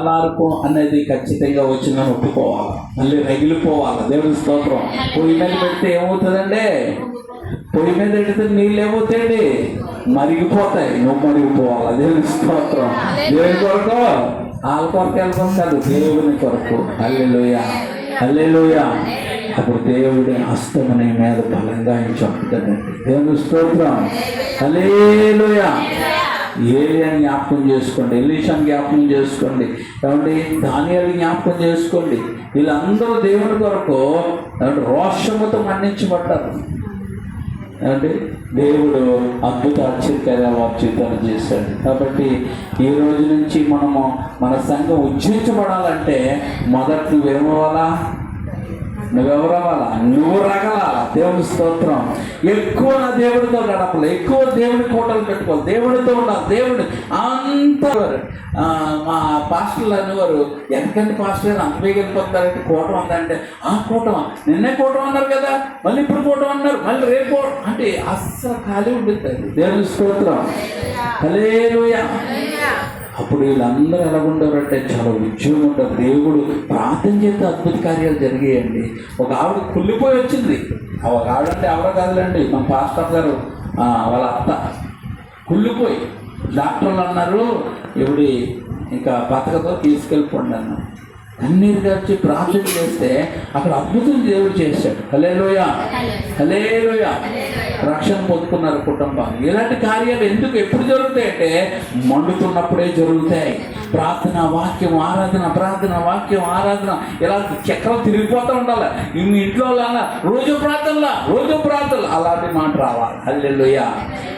అలార్పు అనేది ఖచ్చితంగా వచ్చిందని ఒప్పుకోవాలి. మళ్ళీ రగిలిపోవాలి దేవుడి స్తోత్రం. పొయ్యి మీద పెడితే ఏమవుతుందండి? పొయ్యి మీద పెడితే నీళ్ళు ఏమవుతాయండి? మరిగిపోతాయి. నువ్వు మరిగిపోవాలి. దేవుని స్తోత్రం. దేవుని కొరకు వాళ్ళ కొరకు వెళ్ళడం కాదు దేవుని కొరకు. అల్లెలుయ అల్లెలుయ అప్పుడు దేవుడి హస్తం నీ మీద బలంగా చంపుతాడండి దేవుని స్తోత్రం. అల్లేలుయ ఏలియా జ్ఞాపకం చేసుకోండి ఎలీషాని జ్ఞాపకం చేసుకోండి. కాబట్టి దానియాలు జ్ఞాపకం చేసుకోండి. వీళ్ళందరూ దేవుని కొరకు రోషముతో మన్నించబడ్డారు. ఏమంటే దేవుడు అద్భుత ఆశ్చర్యకార్య వారి జీవితాలు చేశాడు. కాబట్టి ఈ రోజు నుంచి మనము మన సంఘం ఉజ్జించబడాలంటే మొదటి నువ్వేమవ్వాలా నువ్వెవరవ్వాలా? నువ్వు రగలాలా దేవుని స్తోత్రం. ఎక్కువ నా దేవుడితో గడపలే ఎక్కువ దేవుడి కోటలు పెట్టుకోవాలి. దేవుడితో ఉండాలి. దేవుడు అంత మా పాస్టర్లు అనేవారు ఎంతకంటే పాస్టర్ అంత వేగ వెళ్ళిపోతారంటే కూటం ఉందంటే ఆ కూటం నిన్నే కూటం అన్నారు కదా. మళ్ళీ ఇప్పుడు కూటం అన్నారు. మళ్ళీ రేపు అంటే అస్సలు ఖాళీ ఉంటుంది దేవుని స్తోత్రం. హల్లెలూయా. అప్పుడు వీళ్ళందరూ ఎలా ఉండేవారంటే చాలా ఉద్యోగం ఉంటారు దేవుడు ప్రార్థన చేస్తే అద్భుత కార్యాలు జరిగాయండి. ఒక ఆవిడ కుళ్ళిపోయి వచ్చింది. ఆ ఒక ఆవిడ అంటే ఎవరో కాదులేండి మన పాస్టర్ గారు వాళ్ళ అత్త. కుళ్ళిపోయి. డాక్టర్లు అన్నారు ఇవిడి ఇంకా బతకతో తీసుకెళ్ళిపోండి అన్నారు కన్నీరు వచ్చి ప్రార్థన చేస్తే అక్కడ అద్భుతం దేవుడు చేశాడు. హలేలోయ హలేలోయ రక్షణ పొందుకున్నారు కుటుంబం ఇలాంటి కార్యాలు ఎందుకు ఎప్పుడు జరుగుతాయంటే మండుతున్నప్పుడే జరుగుతాయి. ప్రార్థన వాక్యం ఆరాధన ప్రార్థన వాక్యం ఆరాధన. ఇలా చక్రం తిరిగిపోతూ ఉండాలి. మీ ఇంట్లో లాగా రోజు ప్రార్థనలా రోజు ప్రార్థనలు. అలాంటి మాట రావాలి. హల్లెలూయ.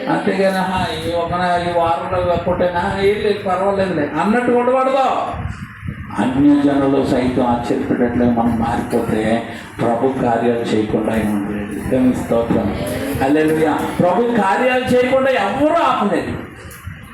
అంతేగాని ఈ ఒక ఈ వారంలో కొట్టేనా ఏం లేదు పర్వాలేదులే. అన్నట్టు ఉండకూడదు అన్య జనులు సైతం ఆశ్చర్యపడేట్లే మనం మారిపోతే ప్రభు కార్యాలు చేయకుండా ఏముండలేదు స్తోత్రం. అల్లెలుయా ప్రభు కార్యాలు చేయకుండా ఎవరూ ఆపలేదు.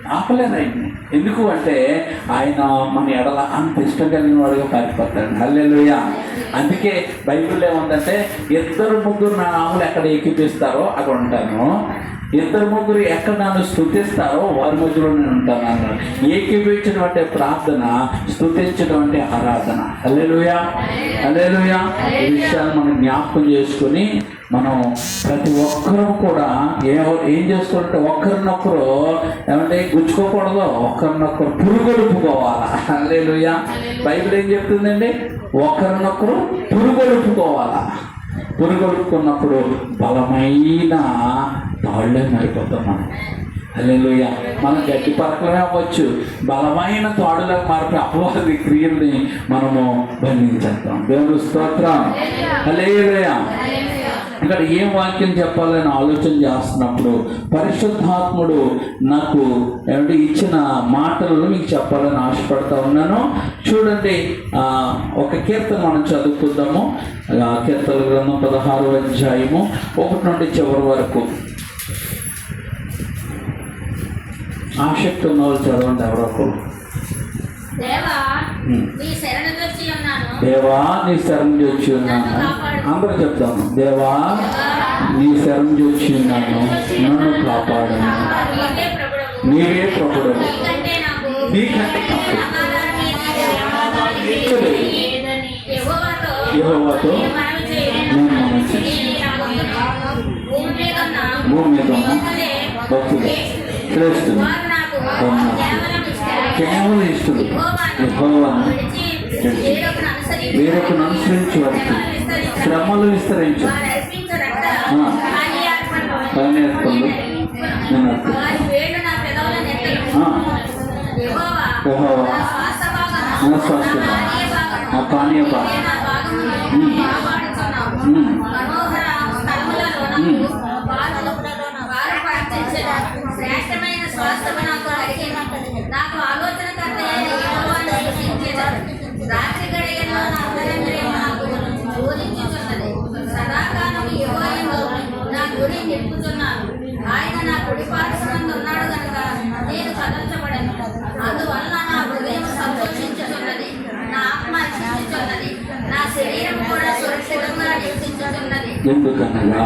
ఆపలేదు ఆయన్ని? ఎందుకు అంటే ఆయన మన ఎడల అంత ఇష్టం కలిగిన వాడుగా పారిపోతాడు. హల్లెలుయా అందుకే బైబిల్ ఏముందంటే ఇద్దరు ముగ్గురు నా నాములు ఎక్కడ ఎక్కిపిస్తారో అక్కడ ఉంటాను. ఇద్దరు ముగ్గురు ఎక్కడ నన్ను స్థుతిస్తారో వారి మధ్యలో నేను ఉంటాను అన్నాడు. ఏకీపించడం అంటే ప్రార్థన స్థుతించడం అంటే ఆరాధన. అల్లెలుయా అల్లెలుయా ఈ విషయాన్ని మనం జ్ఞాపకం చేసుకుని మనం ప్రతి ఒక్కరూ కూడా ఏ ఏం చేసుకుంటే ఒక్కరినొక్కరు ఏమంటే గుచ్చుకోకూడదు ఒక్కరినొక్కరు పురుగొలుపుకోవాలా. అల్లెలుయా బైబిల్ ఏం చెప్తుందండి? ఒకరినొకరు పురుగొలుపుకోవాలా. పురుగొలుపుకున్నప్పుడు బలమైన తాళ్ళే మారిపోతాం మనం అల్లెలుయ మనం గట్టి పరకలమే అవ్వచ్చు. బలమైన తాడులకు మారిపోయి అపవాది క్రియల్ని మనము బంధించేస్తాం. దేవుడు స్తోత్రం. అల్లెలుయ ఇక్కడ ఏం వాక్యం చెప్పాలని ఆలోచన చేస్తున్నప్పుడు పరిశుద్ధాత్ముడు నాకు ఏమంటే ఇచ్చిన మాటలను మీకు చెప్పాలని ఆశపడతా ఉన్నాను. చూడండి ఒక కీర్తన మనం చదువుకుందాము. కీర్తన గ్రంథం పదహారు అధ్యాయము ఒకటి నుండి చివరి వరకు. ఆసక్తి ఉన్న వాళ్ళు చదవండి ఎవరొకరు దేవా. నీ శరణు వచ్చి ఉన్నాను. దేవా నీ శరం వచ్చి ఉన్నాను. అందరూ చెప్తాము దేవా నీ శరం వచ్చి ఉన్నాను. నన్ను ప్రభుడవు. నీవే ప్రభుడు నీకంటే యెహోవాతో. నేను మనం చేసి భూమి మీద భక్తులే శ్రేష్ఠులు వారు నాకు ఉన్నారు. కేవలం ఇష్టం. కేవలం ఇష్టలు యెహోవాను యెహోవాను విడిచి విడిచి వేరొకను అనుసరించి వారికి శ్రమలు విస్తరించు బలి అర్పణలు నేను నెత్తలు ఆ. పానీయ భాగం ఉమ్. నాకు నాకు ఆలోచన కర్త. రాత్రి గడియల్లో నా హృదయం నాకు బోధించుచున్నది సదాకాలం యెహోవాయందు నా గురి నింపుతున్నాను. ఆయన నా కుడి పార్శ్వమందు ఉన్నాడు కనుక నేను కదల్చబడను. అందువల్ల నా హృదయం సంతోషించుచున్నది నా ఆత్మ హర్షించుచున్నది నా శరీరం కూడా సురక్షితంగా నివసించుచున్నది ఎందుకనగా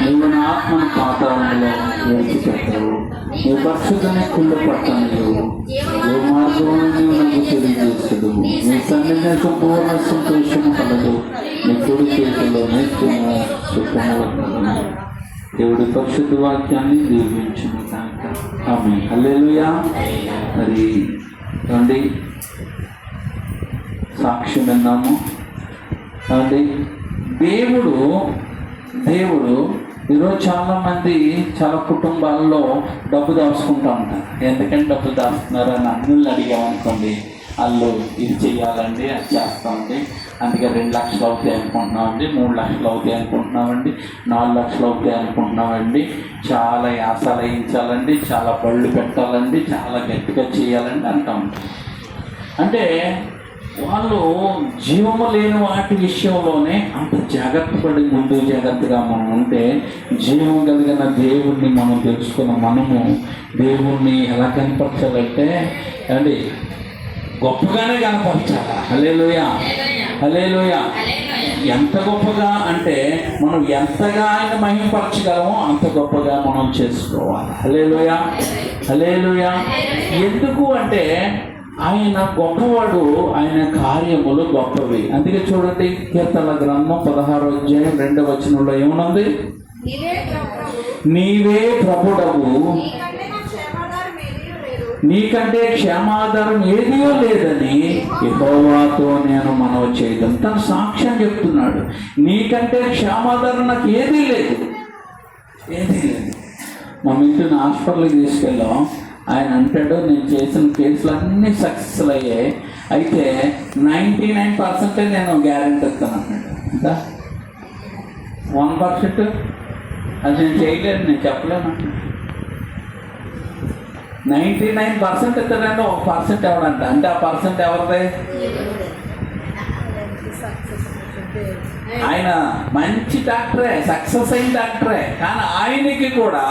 నీవు నా ఆత్మను పాతాళంలో విడిచిపెట్టవు నీ నీ పరిశుద్ధని కుళ్ళు పట్టణంలో. ఏ మార్గంలో నీవు నాకు తెలియజేసదు నీ సన్నిధి సంపూర్ణ సంతోషము కలదు. నీ కుడి చేతిలో నిత్యము సుఖము దేవుడి పరిశుద్ధ వాక్యాన్ని దీవించును కాక ఆమె హల్లెలూయా. మరి ఏమండి సాక్ష్యం విన్నాము. ఏమండి దేవుడు దేవుడు ఈరోజు చాలా మంది చాలా కుటుంబాల్లో డబ్బు దాచుకుంటా ఉంటారు. ఎందుకంటే డబ్బులు దాస్తున్నారు అని అన్నుల్ని అడిగామనుకోండి వాళ్ళు ఇది చేయాలండి అది చేస్తామండి అందుకే రెండు లక్షలు అవుతాయి అనుకుంటున్నామండి మూడు లక్షలు అవుతాయి అనుకుంటున్నామండి నాలుగు లక్షలు అవుతాయి అనుకుంటున్నామండి చాలా యాసలు వేయించాలండి చాలా బళ్ళు పెట్టాలండి చాలా గట్టిగా చేయాలండి అంటాం. అంటే వాళ్ళు జీవము లేని వాటి విషయంలోనే అంత జాగ్రత్త పడి ముందు జాగ్రత్తగా మనం ఉంటే జీవం కలిగిన దేవుణ్ణి మనం తెలుసుకున్న మనము దేవుణ్ణి ఎలా కనపరచాలంటే అండి గొప్పగానే కనపరచాలి? హలేలోయ హలేలోయ ఎంత గొప్పగా అంటే మనం ఎంతగా ఆయన మహిమపరచగలమో అంత గొప్పగా మనం చేసుకోవాలి. హలేలోయ హలేలోయ ఎందుకు అంటే ఆయన గొప్పవాడు ఆయన కార్యములు గొప్పవి. అందుకే చూడండి కీర్తన గ్రంథం పదహారు అధ్యాయం రెండవ వచనంలో ఏమనుంది నీవే ప్రభు నీవే ప్రభుడవు. నీకంటే నా క్షేమాధారం ఏదీ లేదు. నీకంటే క్షేమాధారం ఏదియో లేదని యెహోవాతో నేను మనవి చేయడం తన సాక్ష్యం చెప్తున్నాడు. నీకంటే క్షేమాధారం నాకు ఏదీ లేదు. ఏదీ లేదు. మా ఇంటిని హాస్పిటల్కి తీసుకెళ్ళాం ఆయన అంటాడు నేను చేసిన కేసులు అన్నీ సక్సెస్ఫుల్ అయ్యాయి. అయితే నైంటీ నైన్ పర్సెంటే నేను గ్యారెంటీ ఇస్తాను అన్నాడు ఇంకా? వన్ పర్సెంట్ అది నేను చేయలేను నేను చెప్పలేను నైంటీ నైన్ పర్సెంట్ ఇస్తాడంటే ఒక పర్సెంట్ ఎవడంట? అంటే ఆ పర్సెంట్ ఎవరిదే? ఆయన మంచి డాక్టరే సక్సెస్ అయిన డాక్టరే. కానీ ఆయనకి కూడా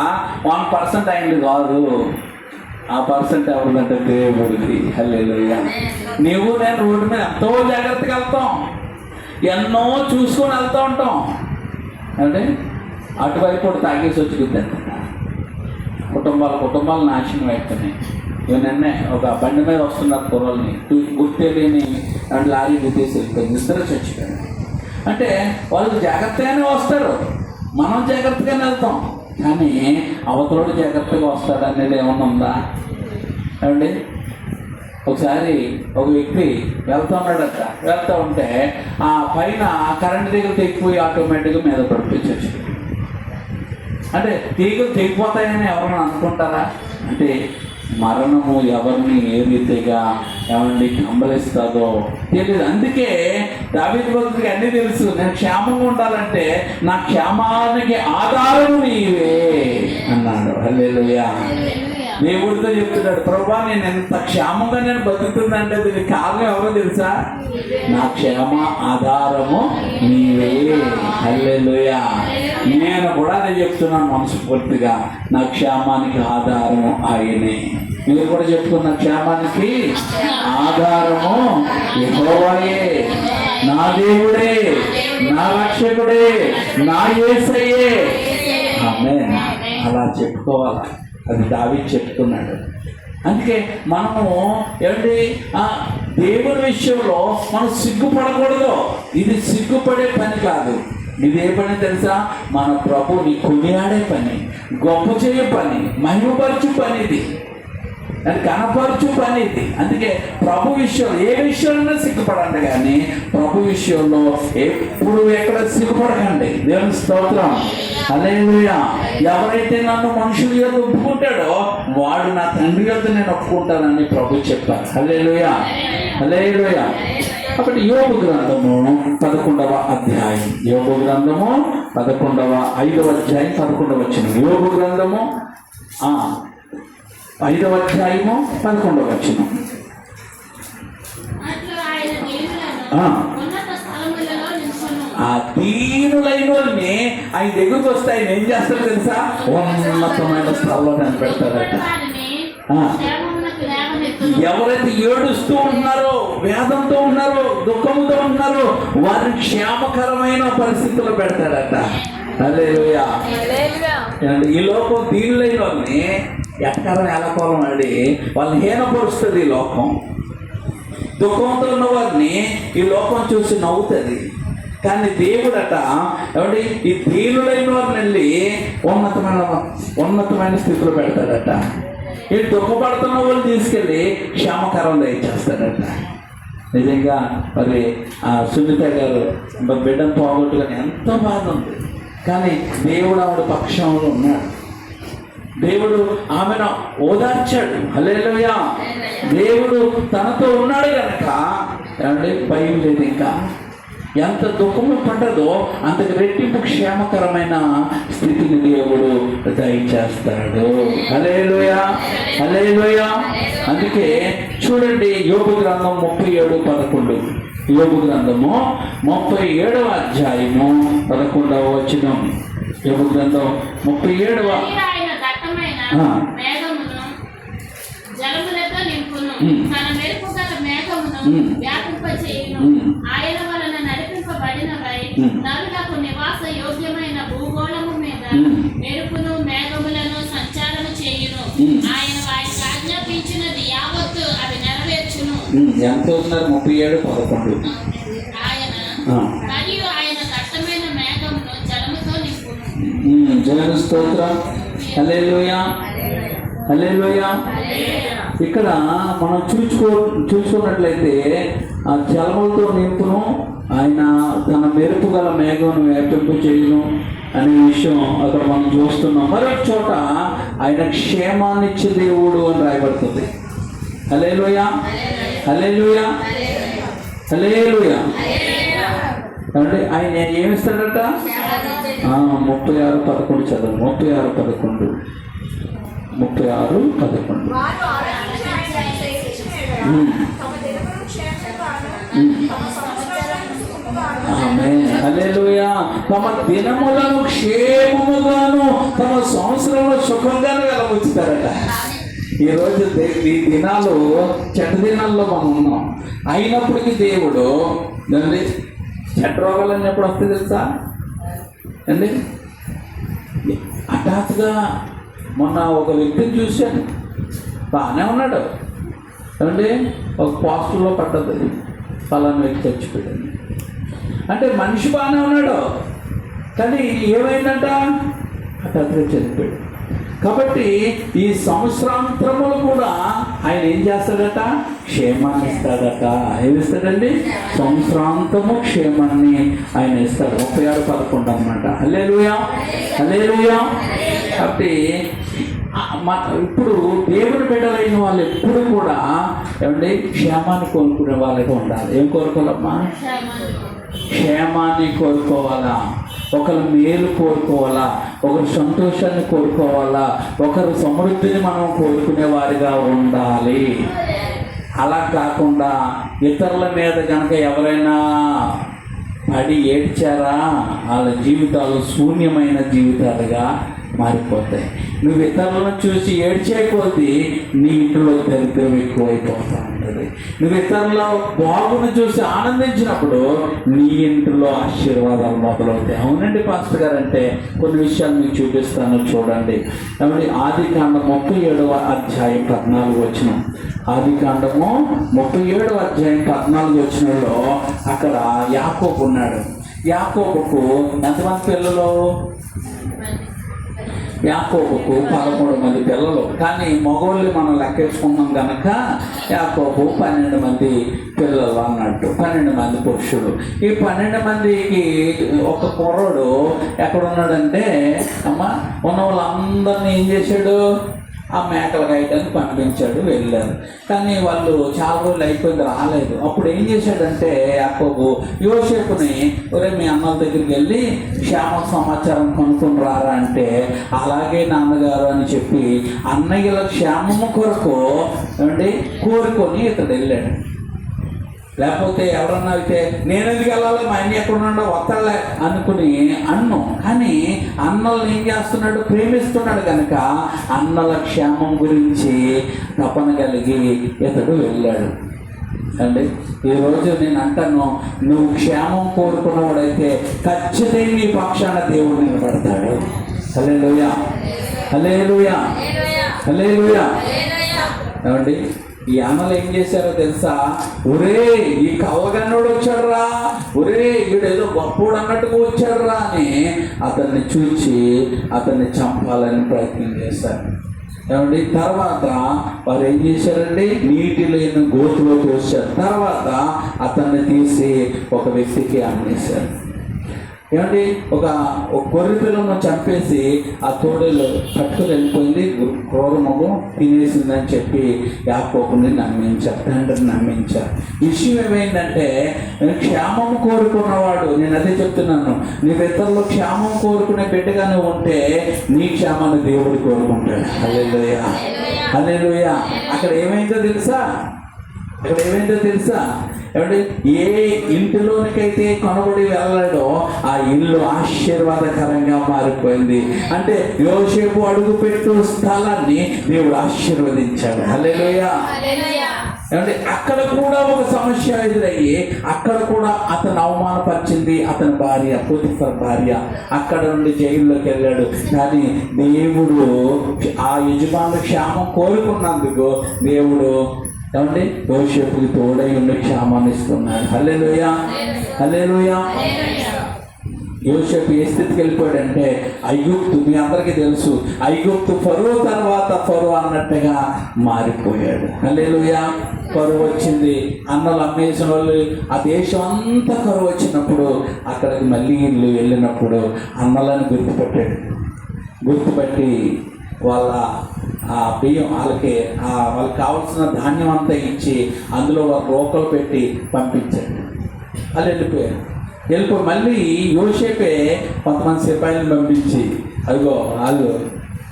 వన్ పర్సెంట్ అయింది కాదు. ఆ పర్సెంట్ ఎవరిదంటే దేవుడికి హల్లెలూయా. నీవు నేను రోడ్డు మీద ఎంతో జాగ్రత్తగా వెళ్తాం. ఎన్నో చూసుకొని వెళ్తూ ఉంటాం. అంటే అటువైపు కూడా తాగేసి వచ్చి గుద్దంట కుటుంబాల కుటుంబాలు నాశనం అవుతున్నాయి నిన్నే ఒక బండి మీద వస్తున్నారు కుర్రల్ని గుర్తెలేని రెండు లారీ గుర్తేసి వెళ్ళిపోయింది. ఇద్దరు చచ్చిపోయింది. అంటే వాళ్ళు జాగ్రత్తగానే వస్తారు. మనం జాగ్రత్తగానే వెళ్తాం. కానీ అవతలోడు జాగ్రత్తగా వస్తాడు అనేది ఏమన్నా ఉందా? ఏమండి? ఒకసారి ఒక వ్యక్తి వెళ్తా ఉన్నాడట. వెళ్తూ ఉంటే ఆ పైన కరెంట్ తీగలు తెగిపోయి ఆటోమేటిక్గా మీద పడిపించచ్చు అంటే తీగలు తెగిపోతాయని ఎవరైనా అనుకుంటారా? అంటే మరణము ఎవరిని ఏ రీతిగా ఏమండి కంబలిస్తుందో తెలియదు అందుకే దావిది భక్తుడికి అన్నీ తెలుసు. నేను క్షేమంగా ఉండాలంటే నా క్షేమానికి ఆధారం నీవే అన్నాడు. హల్లెలూయా. దేవుడితో చెప్తున్నాడు ప్రభా నేను ఎంత క్షేమంగా నేను బతుకుతుందంటే దీనికి కారణం ఎవరో తెలుసా? నా క్షేమ ఆధారము నీవే. హల్లెలూయా. నేను కూడా అదే చెప్తున్నాను మనస్ఫూర్తిగా. నా క్షేమానికి ఆధారము ఆయనే. మీరు కూడా చెప్తున్న క్షేమానికి ఆధారము యెహోవాయే. నా దేవుడే నా రక్షకుడే నా ఏసయ్యే. ఆమె అలా చెప్పుకోవాలి? అది దావి చెప్తున్నాడు. అందుకే మనము ఏమండి? ఆ, దేవుని విషయంలో మనం సిగ్గుపడకూడదు. ఇది సిగ్గుపడే పని కాదు. నీదే పని తెలుసా? మన ప్రభుని కొనియాడే పని గొప్ప చేయ పని మహిమపరచు పని ఇది అది కనపరచు పని ఇది అందుకే ప్రభు విషయం ఏ విషయంలో సిగ్గుపడండి కానీ ప్రభు విషయంలో ఎప్పుడు ఎక్కడ సిగ్గుపడకండి. దేవుని స్తోత్రం. అలేలుయ ఎవరైతే నన్ను మనుషుల యొక్క ఒప్పుకుంటాడో వాడు నా తండ్రి యొక్క నేను ఒప్పుకుంటానని ప్రభు చెప్పారు హలేలుయ హలేలుయ కాబట్టి యోగు గ్రంథము పదకొండవ అధ్యాయం. యోగు గ్రంథము పదకొండవ ఐదవ అధ్యాయం పదకొండవ వచ్చిన యోగు గ్రంథము ఆ, ఐదవ అధ్యాయము పదకొండవ వచ్చిన. ఆ. దీనులైన వాళ్ళని ఆయన దగ్గరకు వస్తే ఆయన ఏం చేస్తారు తెలుసా? ఉన్నతమైన స్థలంలో కనిపెడతారట వారిని ఆ. క్షేమమునకు లేవనెత్తును. ఎవరైతే ఏడుస్తూ ఉన్నారో వేదంతో ఉన్నారో దుఃఖముతో ఉన్నారో వారిని క్షేమకరమైన పరిస్థితుల్లో పెడతాడట హల్లెలూయా. ఏమండి? ఈ లోకం దీనిలైన వాళ్ళని ఎక్కడం ఎలకోలం అండి. వాళ్ళని హీనపరుస్తుంది ఈ లోకం. దుఃఖంతో ఉన్న వారిని ఈ లోకం చూసి నవ్వుతుంది. కానీ దేవుడట ఏమండి ఈ దీనులైన వారిని వెళ్ళి ఉన్నతమైన ఉన్నతమైన స్థితిలో పెడతాడట. ఈ దుఃఖపడుతున్న వాళ్ళు తీసుకెళ్ళి క్షేమకరంలో దయచేస్తాడట. నిజంగా మరి ఆ సునీత గారు బిడ్డను పోగొట్టుకొని ఎంతో బాధ ఉంది కానీ దేవుడు ఆవిడ పక్షంలో ఉన్నాడు. దేవుడు ఆమెను ఓదార్చాడు. హల్లెలూయా. దేవుడు తనతో ఉన్నాడు కనుక ఏమంటే భయం లేదు ఇంకా. ఎంత దుఃఖము పడ్డదో అంతకు రెట్టింపు క్షేమకరమైన స్థితిని దేవుడు దయచేస్తాడు. హలేలుయా హలేలుయా అందుకే చూడండి యోగు గ్రంథం ముప్పై ఏడు పదకొండు. యోగు గ్రంథము ముప్పై ఏడవ అధ్యాయము పదకొండవ వచనం. యోగు గ్రంథం ముప్పై ఏడవ ఆయన. మేఘమును ఎంత ఉన్నారు ముప్పై ఏడు పదకొండు. జగన్ స్తోత్రం. హల్లెలూయా. హల్లెలూయా. ఇక్కడ మనం చూసుకో చూసుకున్నట్లయితే ఆ జలములతో నింపును. ఆయన తన మెరుపు గల మేఘమును వ్యాపింపు చేయును అనే విషయం అక్కడ మనం చూస్తున్నాం. మరొక చోట ఆయన క్షేమాన్నిచ్చే దేవుడు అని రాయబడుతుంది. హలేలుయా హలేలుయా హలేలుయా అంటే ఆయన ఏమిస్తాడట ముప్పై ఆరు పదకొండు చదువు ముప్పై ఆరు పదకొండు. ముప్పై ఆరు పదకొండు. వారు తమ తమ దినములను క్షేమముగాను తమ సంవత్సరంలో సుఖంగాను వెళ్ళవచ్చుతారట ఈ రోజు ఈ దినాలు చెడ్డ దినాల్లో మనం ఉన్నాం. అయినప్పటికీ దేవుడు దాన్ని చెడ్డ రోగాలన్నీ ఎప్పుడు వస్తాయి తెలుసా? అండి? హఠాత్తుగా మొన్న ఒక వ్యక్తిని చూశాను. బాగానే ఉన్నాడు. ఏమండి? ఒక పాజిటివ్లో పడ్డది. ఫలానా వ్యక్తి చచ్చిపోయాడు. అంటే మనిషి బాగానే ఉన్నాడు. కానీ ఏమైందంట? హఠాత్తుగా చనిపోయాడు. కాబట్టి ఈ సంవత్సరాంతరములు కూడా ఆయన ఏం చేస్తాడట? క్షేమాన్ని ఇస్తాడట. ఏమిస్తాడండి సంవత్సరాంతము క్షేమాన్ని ఆయన ఇస్తాడు. ముప్పై ఆరు పదకొండు అనమాట హల్లెలూయా. హల్లెలూయా. కాబట్టి ఇప్పుడు దేవుని బిడ్డలైన వాళ్ళు ఎప్పుడు కూడా ఏమండి? క్షేమాన్ని కోరుకునే వాళ్ళగా ఉండాలి. ఏం కోరుకోవాలమ్మా? క్షేమాన్ని కోరుకోవాలా. ఒకరు మేలు కోరుకోవాలా? ఒకరు సంతోషాన్ని కోరుకోవాలా? ఒకరు సమృద్ధిని మనం కోరుకునే వారిగా ఉండాలి. అలా కాకుండా ఇతరుల మీద కనుక ఎవరైనా పడి ఏడ్చారా? వాళ్ళ జీవితాలు శూన్యమైన జీవితాలుగా మారిపోతాయి. నువ్వు ఇతరులను చూసి ఏడ్చే కొద్దీ నీ ఇంట్లో దరిద్రం ఎక్కువైపోతూ ఉంటుంది నువ్వు ఇతరుల బాగుని చూసి ఆనందించినప్పుడు నీ ఇంట్లో ఆశీర్వాదాలు మొదలవుతాయి. అవునండి పాస్టర్ గారు అంటే కొన్ని విషయాలు మీకు చూపిస్తాను చూడండి. కాబట్టి ఆది కాండం ముప్పై ఏడవ అధ్యాయం పద్నాలుగు వచ్చిన ఆది కాండము ముప్పై ఏడవ అధ్యాయం పద్నాలుగు వచ్చినలో అక్కడ యాకోబు ఉన్నాడు. యాకోబుకు ఎంతమంది పిల్లలు? యాకోబుకు పదమూడు మంది పిల్లలు. కానీ మగవాళ్ళు మనం లెక్కేసుకున్నాం కనుక యాకోబు పన్నెండు మంది పిల్లలు అన్నట్టు. పన్నెండు మంది పురుషులు. ఈ పన్నెండు మందికి ఒక కుర్రోడు ఎక్కడున్నాడంటే అమ్మ ఉన్న వాళ్ళందరినీ ఏం చేశాడు? ఆ మేకల గాయటానికి పంపించాడు వెళ్ళారు. కానీ వాళ్ళు చాలా రోజులు అయిపోయింది రాలేదు. అప్పుడు ఏం చేశాడంటే అక్కకు యోసేపుని ఒరే మీ అన్నల దగ్గరికి వెళ్ళి క్షేమ సమాచారం కొనుక్కుని రారా అంటే అలాగే నాన్నగారు అని చెప్పి అన్నయ్యల క్షేమము కొరకు ఏమండి కోరుకొని ఇతడు వెళ్ళాడు. లేకపోతే ఎవరన్నా అయితే నేను ఎందుకు వెళ్ళాలి? మా అన్ని ఎక్కడ ఉన్నాడో వస్తాడులే అనుకుని అన్ను. కానీ అన్నల్ని ఏం చేస్తున్నాడు? ప్రేమిస్తున్నాడు కనుక అన్నల క్షేమం గురించి తపన కలిగి ఇతడు వెళ్ళాడు. అండి ఈరోజు నేను అంటాను నువ్వు క్షేమం కోరుకున్నవాడైతే ఖచ్చితంగా నీ పక్షాన దేవుడు నిలబడతాడు. హలే లూయా హలే లూయా హలే లూయా ఏమండి? ఈ అమలు ఏం చేశారో తెలుసా? ఒరే ఈ కవగన్నోడు వచ్చాడురా. ఒరే వీడేదో గొప్పోడు అన్నట్టుగా వచ్చాడురా అని అతన్ని చూచి అతన్ని చంపాలని ప్రయత్నం చేశారు. ఏమండి? తర్వాత వారు ఏం చేశారండి? నీటి లేని గోతులో తోశారు. తర్వాత అతన్ని తీసి ఒక వ్యక్తికి అమ్మేశారు. ఏమండి? ఒక గొర్రె పిల్లను చంపేసి ఆ తోడేలు పట్టుకుని వెళ్ళిపోయింది. క్రూరమము తినేసిందని చెప్పి యాకోబుని నమ్మించారు తండ్రిని నమ్మించారు. విషయం ఏమైందంటే క్షేమం కోరుకున్నవాడు నేను అదే చెప్తున్నాను. నీ ఇతరులు క్షేమం కోరుకునే బిడ్డగా నువ్వు ఉంటే నీ క్షేమాన్ని దేవుడు కోరుకుంటాడు. అల్లెలుయ అల్లెలుయ అక్కడ ఏమైందో తెలుసా? అక్కడ ఏమైందో తెలుసా? ఏమంటే ఏ ఇంటిలోనికైతే కొనబడి వెళ్ళాడో ఆ ఇల్లు ఆశీర్వాదకరంగా మారిపోయింది. అంటే యోసేపు అడుగు పెట్టు స్థలాన్ని దేవుడు ఆశీర్వదించాడు. హల్లెలూయా. ఏమంటే అక్కడ కూడా ఒక సమస్య ఎదురయ్యి అక్కడ కూడా అతను అవమానపరిచింది అతని భార్య పోతిఫర్ భార్య. అక్కడ నుండి జైల్లోకి వెళ్ళాడు. కానీ దేవుడు ఆ యజమాను క్షేమం కోరుకున్నందుకు దేవుడు ఏమండి? యోసేపుకి తోడై ఉండి క్షామాన్ని ఇస్తున్నాడు. హల్లెలూయా. హల్లెలూయా. యోసేపు ఏ స్థితికి వెళ్ళిపోయాడంటే ఐగుప్తు మీ అందరికీ తెలుసు. ఐగుప్తు ఫరో తర్వాత ఫరో అన్నట్టుగా మారిపోయాడు. హల్లెలూయా. కరువు వచ్చింది. అన్నలు అమ్మేసిన వాళ్ళు ఆ దేశం అంతా కరువు వచ్చినప్పుడు అక్కడికి మళ్ళీ ఇల్లు వెళ్ళినప్పుడు అన్నలను గుర్తుపెట్టాడు. గుర్తుపెట్టి వాళ్ళ ఆ బియ్యం వాళ్ళకి వాళ్ళకి కావాల్సిన ధాన్యం అంతా ఇచ్చి అందులో వాళ్ళ రోకలు పెట్టి పంపించండి. వాళ్ళు వెళ్ళిపోయారు. వెళ్ళిపోయి మళ్ళీ యోసేపే కొంతమంది సిపాయిలను పంపించి అదిగో వాళ్ళు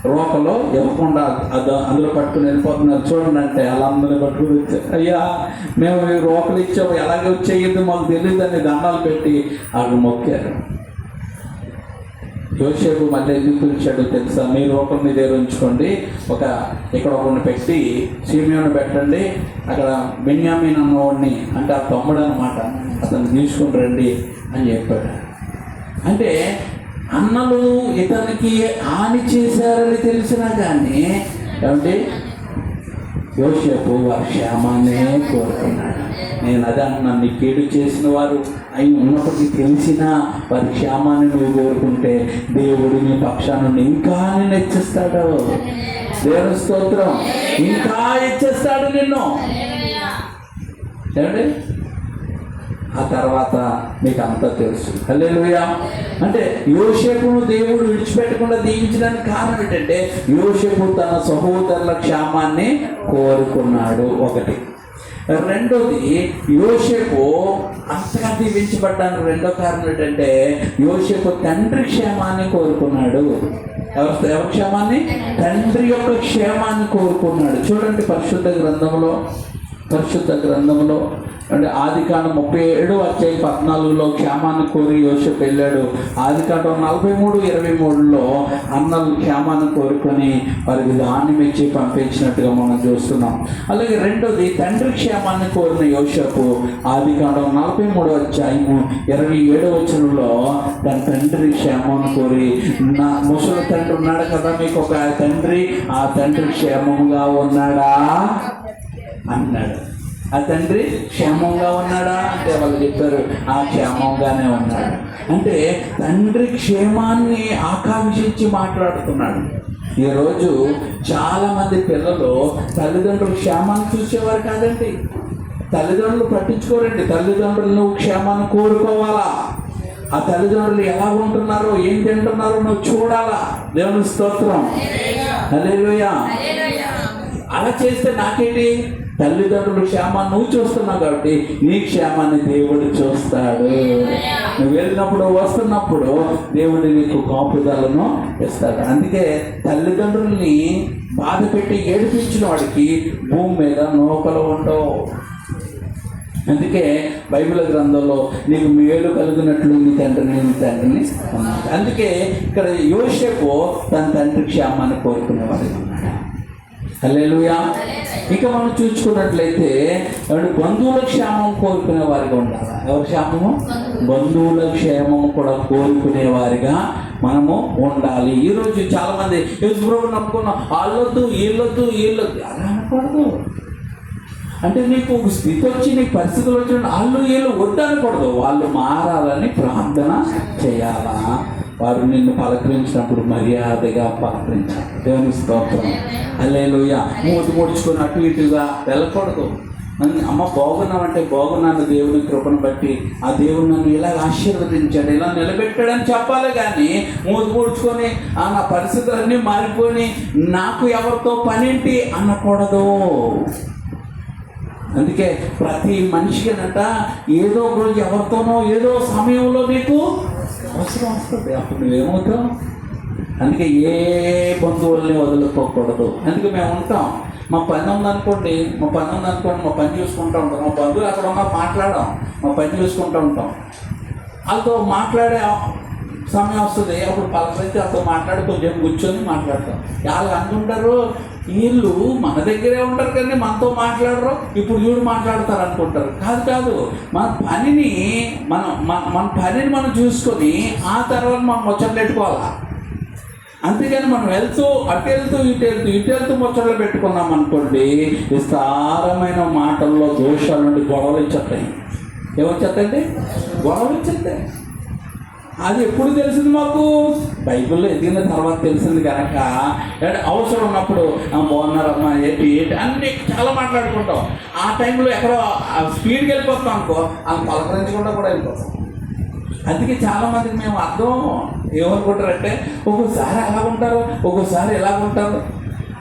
రోకలో ఇవ్వకుండా అది అందులో పట్టుకుని వెళ్ళిపోతున్నారు. చూడండి అంటే వాళ్ళందరినీ పట్టుకుని వచ్చారు. అయ్యా మేము రోకలు ఇచ్చాము ఎలాగే వచ్చేయద్దు మాకు తెలియదని దండాలు పెట్టి వాళ్ళు మొక్కారు. యోసేపు మళ్ళీ ఎందుకు పిలిచాడు తెలుసా? మీ రూపం మీ దగ్గర ఉంచుకోండి. ఒక ఇక్కడ ఒకరిని పెట్టి సీమియోని పెట్టండి. అక్కడ బెన్యామీన్ అన్నవాడిని అంటే ఆ తమ్ముడు అనమాట అతను తీసుకుని రండి అని చెప్పాడు. అంటే అన్నలు ఇతనికి హాని చేశారని తెలిసినా కానీ ఏమంటే యోసేపు వారి క్షేమాన్నే కోరుకున్నాడు. నేను అదే నన్ను నీ కీడు చేసిన వారు అయి ఉన్నప్పటికీ తెలిసినా వారి క్షేమాన్ని నువ్వు కోరుకుంటే దేవుడు నీ పక్షాన్ని ఇంకా నేను హెచ్చిస్తాడు. దేవుని స్తోత్రం. ఇంకా హెచ్చిస్తాడు నిన్ను. ఏమండి? ఆ తర్వాత మీకు అంతా తెలుసు. హల్లెలుయా. అంటే యోసేపును దేవుడు విడిచిపెట్టకుండా దీవించడానికి కారణం ఏంటంటే యోసేపు తన సహోదరుల క్షేమాన్ని కోరుకున్నాడు ఒకటి. రెండోది యోసేపు అంతగా దీవించబడ్డానికి రెండో కారణం ఏంటంటే యోసేపు తండ్రి క్షేమాన్ని కోరుకున్నాడు. ఎవరి క్షేమాన్ని తండ్రి యొక్క క్షేమాన్ని కోరుకున్నాడు. చూడండి పరిశుద్ధ గ్రంథంలో. పరిశుద్ధ గ్రంథంలో అంటే ఆదికాండం ముప్పై ఏడు వచ్చాయి పద్నాలుగులో క్షేమాన్ని కోరి యోసేపు వెళ్ళాడు. ఆదికాండం నలభై మూడు ఇరవై మూడులో అన్నలు క్షేమాన్ని కోరుకొని వారికి ధాన్యం ఇచ్చి పంపించినట్టుగా మనం చూస్తున్నాం. అలాగే రెండోది తండ్రి క్షేమాన్ని కోరిన యోసేపు ఆదికాండం నలభై మూడు అధ్యాయము ఇరవై ఏడు వచనంలో తన తండ్రి క్షేమాన్ని కోరి నా ముసలి తండ్రి ఉన్నాడు కదా మీకు ఒక తండ్రి ఆ తండ్రి క్షేమంగా ఉన్నాడా? అన్నాడు ఆ తండ్రి క్షేమంగా ఉన్నాడా? అంటే వాళ్ళు చెప్పారు ఆ క్షేమంగానే ఉన్నాడు. అంటే తండ్రి క్షేమాన్ని ఆకాంక్షించి మాట్లాడుతున్నాడు. ఈరోజు చాలా మంది పిల్లలు తల్లిదండ్రుల క్షేమాన్ని చూసేవారు కాదండి. తల్లిదండ్రులు పట్టించుకోరండి. తల్లిదండ్రులు నువ్వు క్షేమాన్ని కోరుకోవాలా? ఆ తల్లిదండ్రులు ఎలా ఉంటున్నారో ఏం తింటున్నారో నువ్వు చూడాలా? దేవుని స్తోత్రం. అలా చేస్తే నాకేంటి? తల్లిదండ్రుల క్షేమాన్ని నువ్వు చూస్తున్నావు కాబట్టి నీ క్షేమాన్ని దేవుడు చూస్తాడు. నువ్వు వెళ్ళినప్పుడు వస్తున్నప్పుడు దేవుడు నీకు కాపుదలను ఇస్తాడు. అందుకే తల్లిదండ్రుల్ని బాధ పెట్టి ఏడిపించిన వాడికి భూమి మీద నూకలు ఉండవు. అందుకే బైబిల్ గ్రంథంలో నీకు మేలు కలిగినట్లు నీ తండ్రిని నీ తండ్రిని అందుకే ఇక్కడ యోసేపు తన తండ్రి క్షేమాన్ని కోరుకునేవాడు. అన్నాడు హల్లెలుయా. ఇక మనం చూసుకున్నట్లయితే ఎవరి బంధువుల క్షేమం కోరుకునే వారిగా ఉండాలి? ఎవరి క్షేమము? బంధువుల క్షేమం కూడా కోరుకునే వారిగా మనము ఉండాలి. ఈరోజు చాలామంది యేసుప్రభు నమ్ముకున్నాం వాళ్ళొద్దు వీళ్ళొద్దు వీళ్ళొద్దు అలా అనకూడదు. అంటే నీకు ఒక స్థితి వచ్చి నీ పరిస్థితులు వచ్చిన వాళ్ళు వీళ్ళు వద్దనకూడదు. వాళ్ళు మారాలని ప్రార్థన చేయాలా? వారు నిన్ను పలకరించినప్పుడు మర్యాదగా పలకరించాలి దేవుని స్తోత్రం. అల్లేలోయ మూతి ముడుచుకొని అటు ఇటుగా వెళ్ళకూడదు. అని అమ్మ బాగున్నామంటే బాగున్నాను దేవుని కృపను బట్టి. ఆ దేవుడు నన్ను ఇలా ఆశీర్వదించాడు ఇలా నిలబెట్టాడని చెప్పాలి కానీ మూతి ముడుచుకొని ఆ నా పరిస్థితులన్నీ మారిపోయి నాకు ఎవరితో పనేంటి అనకూడదు. అందుకే ప్రతి మనిషికినట ఏదో రోజు ఎవరితోనో ఏదో సమయంలో నీకు అవసరం వస్తుంది అప్పుడు నువ్వేమవుతావు అందుకే ఏ బంధువుల్ని వదులుకోకూడదు. అందుకే మేము ఉంటాం. మా పని ఉందనుకోండి మా పని ఉందనుకోండి మా పని చూసుకుంటూ ఉంటాం. మా బంధువులు అక్కడ ఉన్నా మాట్లాడాం మా పని చూసుకుంటూ ఉంటాం. వాళ్ళతో మాట్లాడే సమయం వస్తుంది. అప్పుడు పలకరించి అప్పుడు మాట్లాడి కొంచెం కూర్చొని మాట్లాడతాం. వాళ్ళు అనుకుంటారు వీళ్ళు మన దగ్గరే ఉంటారు కానీ మనతో మాట్లాడరు. ఇప్పుడు చూడు మాట్లాడతారు అనుకుంటారు. కాదు కాదు. మన పనిని మనం మన మన పనిని మనం చూసుకొని ఆ తర్వాత మనం ముచ్చట్లు పెట్టుకోవాలా? అంతేగాని మనం వెళ్తూ అటు వెళ్తూ ఇటు వెళ్తూ ఇటు వెళ్తూ ముచ్చట్లు పెట్టుకున్నాం అనుకోండి విస్తారమైన మాటల్లో దోషాల నుండి గొడవలు ఇచ్చేస్తాయి ఏమొచ్చేస్తాయండి? గొడవలు ఇచ్చేస్తాయి అది ఎప్పుడు తెలిసింది మాకు? బైబిల్లో ఎదిగిన తర్వాత తెలిసింది కనుక అవసరం ఉన్నప్పుడు బాగున్నారమ్మా ఏంటి ఏంటి అన్ని చాలా మాట్లాడుకుంటాం. ఆ టైంలో ఎక్కడో ఆ స్పీడ్కి వెళ్ళిపోతాం అనుకో అది పలకరించకుండా కూడా వెళ్ళిపోతాం. అందుకే చాలామందికి మేము అర్థం ఏమనుకుంటారంటే ఒక్కోసారి అలా ఉంటారు ఒక్కోసారి ఎలా ఉంటారు.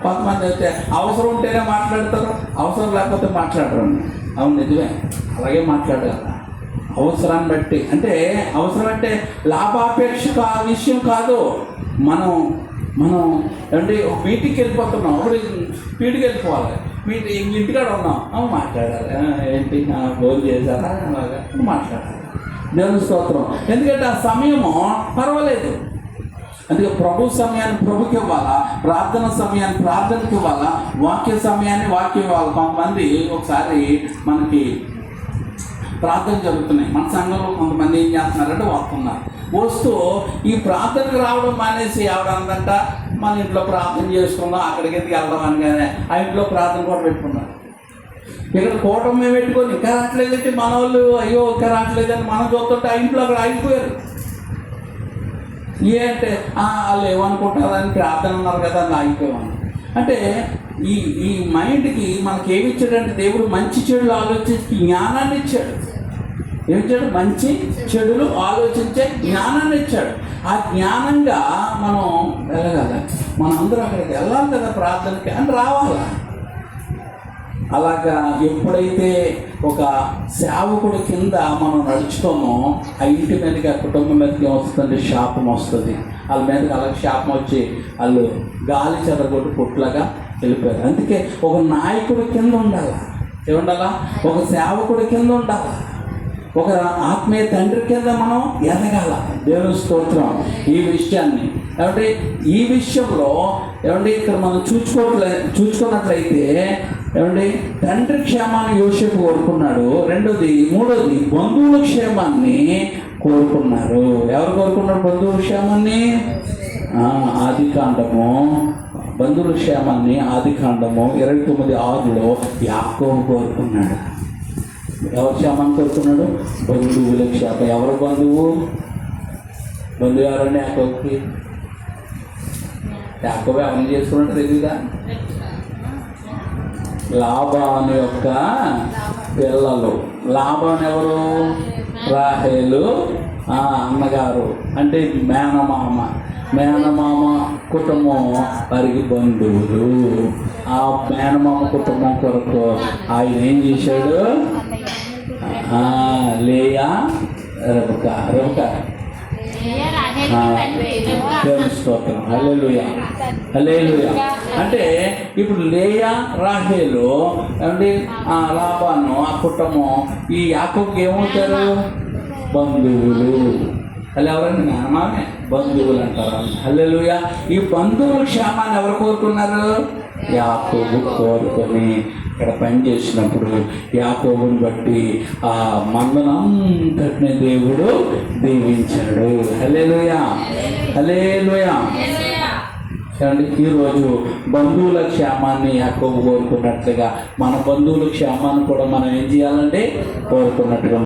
కొంతమంది అయితే అవసరం ఉంటేనే మాట్లాడతారు అవసరం లేకపోతే మాట్లాడరు. అవును నిజమే. అలాగే మాట్లాడాలి. అవసరాన్ని బట్టి. అంటే అవసరం అంటే లాభాపేక్ష కా- విషయం కాదు. మనం మనం అంటే ఒక మీటింగ్కి వెళ్ళిపోతున్నాం. అప్పుడు స్పీడ్కి వెళ్ళిపోవాలి. మీటి ఇంటికాడ ఉన్నాం. మాట్లాడాలి. ఏంటి? భోజనం చేశారా? అలాగా. మాట్లాడాలి. దేవుని స్తోత్రం. ఎందుకంటే ఆ సమయము పర్వాలేదు. అందుకే ప్రభు సమయాన్ని ప్రభుకి ఇవ్వాలా? ప్రార్థన సమయాన్ని ప్రార్థనకి ఇవ్వాలా? వాక్య సమయాన్ని వాక్యం ఇవ్వాలి. కొంతమంది ఒకసారి మనకి ప్రార్థన జరుగుతున్నాయి. మన సంఘంలో కొంతమంది ఏం చేస్తున్నారంటే వస్తున్నారు వస్తూ ఈ ప్రార్థనకు రావడం మానేసి ఎవడందంట మన ఇంట్లో ప్రార్థన చేసుకుందాం అక్కడికి ఎందుకు వెళ్దాం అని కానీ ఆ ఇంట్లో ప్రార్థన కూడా పెట్టుకున్నారు. ఇక్కడ కూటమి మేము పెట్టుకొని ఇంకా రావట్లేదంటే మన వాళ్ళు అయ్యో ఇంకా రావట్లేదని మనం చూస్తుంటే ఆ ఇంట్లో అక్కడ ఆగిపోయారు. ఏ అంటే "ఆ, వాళ్ళు ఏమనుకుంటారని ప్రార్థన ఉన్నారు కదా అని ఆగిపోయాను అంటే ఈ ఈ మైండ్కి మనకి ఏమి ఇచ్చాడంటే దేవుడు మంచి చెడులు ఆలోచించి జ్ఞానాన్ని ఇచ్చాడు. ఏమిచ్చాడు? మంచి చెడులు ఆలోచించే జ్ఞానాన్ని ఇచ్చాడు. ఆ జ్ఞానంగా మనం వెళ్ళగల. మనం అందరం అక్కడికి వెళ్ళాలి కదా ప్రార్థనకి అని రావాలా? అలాగా ఎప్పుడైతే ఒక సేవకుడి కింద మనం నడుచుకోమో ఆ ఇంటి మీదకి ఆ కుటుంబం మీదకి వస్తుందంటే శాపం వస్తుంది. వాళ్ళ మీదకి అలాగే శాపం వచ్చి వాళ్ళు గాలి చెదరగొట్టు పుట్లగా వెళ్ళిపోయారు అందుకే ఒక నాయకుడి కింద ఉండాలా. ఏముండాలా? ఒక సేవకుడి కింద ఉండాలా. ఒక ఆత్మీయ తండ్రి కింద మనం ఎదగాల. దేవుని స్తోత్రం. ఈ విషయాన్ని. కాబట్టి ఈ విషయంలో ఏమండి ఇక్కడ మనం చూసుకోవట్లే చూసుకున్నట్లయితే ఏమండి తండ్రి క్షేమాన్ని యోసేపు కోరుకున్నాడు. రెండోది మూడోది బంధువుల క్షేమాన్ని కోరుకున్నారు. ఎవరు కోరుకున్నారు బంధువుల క్షేమాన్ని? ఆది కాండము. బంధువుల క్షేమాన్ని ఆది కాండము ఇరవై తొమ్మిది ఆరులో యాకోబు కోరుకున్నాడు. ఎవరు క్షేమాన్ని కోరుకున్నాడు? బంధువుల క్షేమం. ఎవరు బంధువు? బంధువు ఎవరండి యాకోబుకి? యాకోబు ఎవరిని చేసుకున్నట్టు తెలియదా లాభాను యొక్క పిల్లలు. లాభాన్ ఎవరు? రాహేలు. అన్నగారు. అంటే మేనమామ. మేనమామ కుటుంబం వారికి బంధువులు. ఆ మేనమామ కుటుంబం కొరకు ఆయన ఏం చేశాడు? లేయా? రెబక రెబక. స్తోత్రం. హల్లెలూయా. హల్లెలూయా. అంటే ఇప్పుడు లేయా రాహేలు అంటే ఆ లాభాను ఆ కుటుంబం ఈ యాకోబుకి ఏమవుతారు? బంధువులు. అలా ఎవరండి? మేనమామే? బంధువులు అంటారు హల్లెలుయ. ఈ బంధువుల క్షేమాన్ని ఎవరు కోరుకున్నారు? యాకోబు కోరుకొని ఇక్కడ పని చేసినప్పుడు యాకోబుని బట్టి ఆ మందనంతటిని దేవుడు దీవించాడు. హలేలుయా హలేలుయా ఏమండి ఈరోజు బంధువుల క్షేమాన్ని యాకోబు కోరుకున్నట్లుగా మన బంధువుల క్షేమాన్ని కూడా మనం ఏం చేయాలంటే కోరుకున్నట్టుగా